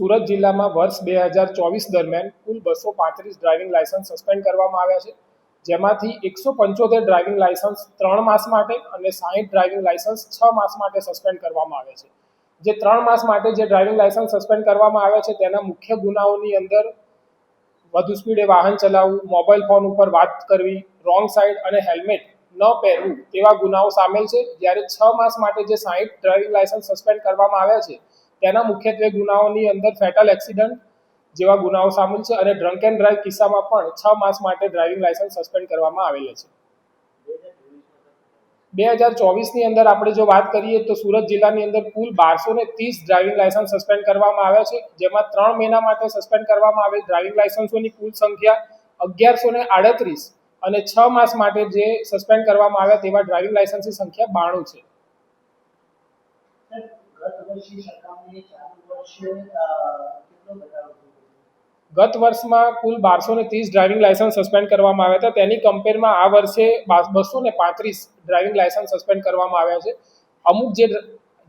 સુરત જિલ્લામાં વર્ષ બે હજાર ચોવીસ દરમિયાન કુલ બસો પાંત્રીસ ડ્રાઇવિંગ લાયસન્સ સસ્પેન્ડ કરવામાં આવ્યા છે. જેમાંથી એકસો પંચોતેર ડ્રાઇવિંગ લાયસન્સ ત્રણ માસ માટે અને સાહીઠ ડ્રાઇવિંગ લાયસન્સ છ માસ માટે સસ્પેન્ડ કરવામાં આવે છે. જે ત્રણ માસ માટે જે ડ્રાઇવિંગ લાયસન્સ સસ્પેન્ડ કરવામાં આવ્યા છે, તેના મુખ્ય ગુનાઓની અંદર વધુ સ્પીડે વાહન ચલાવવું મોબાઈલ ફોન ઉપર વાત કરવી, રોંગ સાઈડ અને હેલ્મેટ ન પહેરવું તેવા ગુનાઓ સામેલ છે. જ્યારે છ માસ માટે જે સાહીઠ ડ્રાઇવિંગ લાયસન્સ સસ્પેન્ડ કરવામાં આવ્યા છે તેના મુખ્યત્વે ગુનાઓની અંદર ફેટલ એક્સિડન્ટ જેવા ગુનાઓ સામેલ છે અને ડ્રંક એન્ડ ડ્રાઈવ કિસ્સામાં પણ છ માસ માટે ડ્રાઇવિંગ લાયસન્સ સસ્પેન્ડ કરવામાં આવેલા છે. બે હજાર ચોવીસની અંદર આપણે જો વાત કરીએ તો સુરત જિલ્લાની અંદર કુલ બારસો ને ત્રીસ ડ્રાઇવિંગ લાયસન્સ સસ્પેન્ડ કરવામાં આવ્યા છે, જેમાં ત્રણ મહિના માટે સસ્પેન્ડ કરવામાં આવેલ ડ્રાઇવિંગ લાયસન્સોની કુલ સંખ્યા અગિયારસો ને આડત્રીસ અને છ માસ માટે જે સસ્પેન્ડ કરવામાં આવ્યા તેવા ડ્રાઇવિંગ લાયસન્સની સંખ્યા બાણું છે. ગત વર્ષમાં કુલ બારસો ને ત્રીસ ડ્રાઇવિંગ લાયસન્સ સસ્પેન્ડ કરવામાં આવ્યા હતા. તેની કમ્પેરમાં આ વર્ષે બસો ને પાંત્રીસ ડ્રાઇવિંગ લાયસન્સ સસ્પેન્ડ કરવામાં આવ્યા છે. અમુક જે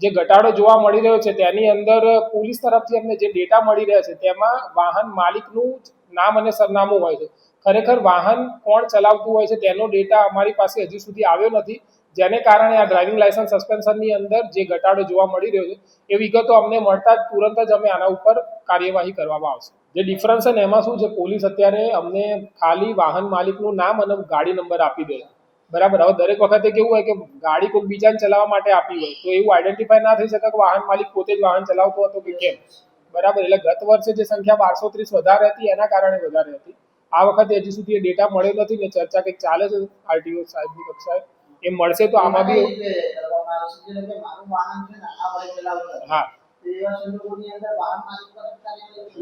જે ઘટાડો જોવા મળી રહ્યો છે, તેની અંદર પોલીસ તરફથી અમને જે ડેટા મળી રહ્યા છે, તેમાં વાહન માલિકનું નામ અને સરનામું હોય છે. ખરેખર વાહન કોણ ચલાવતું હોય છે તેનો ડેટા અમારી પાસે હજી સુધી આવ્યો નથી. જેને કારણે આ ડ્રાઇવિંગ લાયસન્સ સસ્પેન્શનની અંદર જે ઘટાડો જોવા મળી રહ્યો છે, એ વિગતો અમને મળતા જ તુરંત જ અમે આના ઉપર કાર્યવાહી કરવામાં આવશે. જે ડિફરન્સ છે ને એમાં શું છે પોલીસ અત્યારે અમને ખાલી વાહન માલિકનું નામ અને ગાડી નંબર આપી દે બરાબર? હવે દરેક વખતે કેવું હોય કે ગાડી કોઈ બીજાને ચલાવવા માટે આપી હોય, તો એવું આઈડેન્ટિફાય ના થઈ શકે કે વાહન માલિક પોતે જ વાહન ચલાવતો હતો કે કેમ? બરાબર? એટલે ગત વર્ષે જે સંખ્યા બારસો ત્રીસ વધારે હતી, એના કારણે વધારે હતી. આ વખતે હજી સુધી એ ડેટા મળ્યો નથી ને ચર્ચા કંઈક ચાલે છે આરટીઓ સાહેબની કક્ષાએ? એ મળશે તો આમાં બી હતો. હા.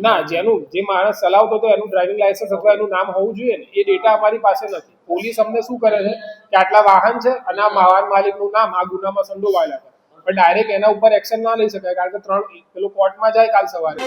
ના જેનું જે માણસ ચલાવતો હતો એનું ડ્રાઇવિંગ લાયસન્સ અથવા એનું નામ હોવું જોઈએ ને એ ડેટા અમારી પાસે નથી. પોલીસ અમને શું કરે છે કે આટલા વાહન છે અને આ વાહન માલિકનું નામ આ ગુનામાં સંડોવાયેલા છે. પણ ડાયરેક્ટ એના ઉપર એક્શન ના લઈ શકાય કારણ કે ત્રણ પેલું કોર્ટમાં જાય કાલ સવારે.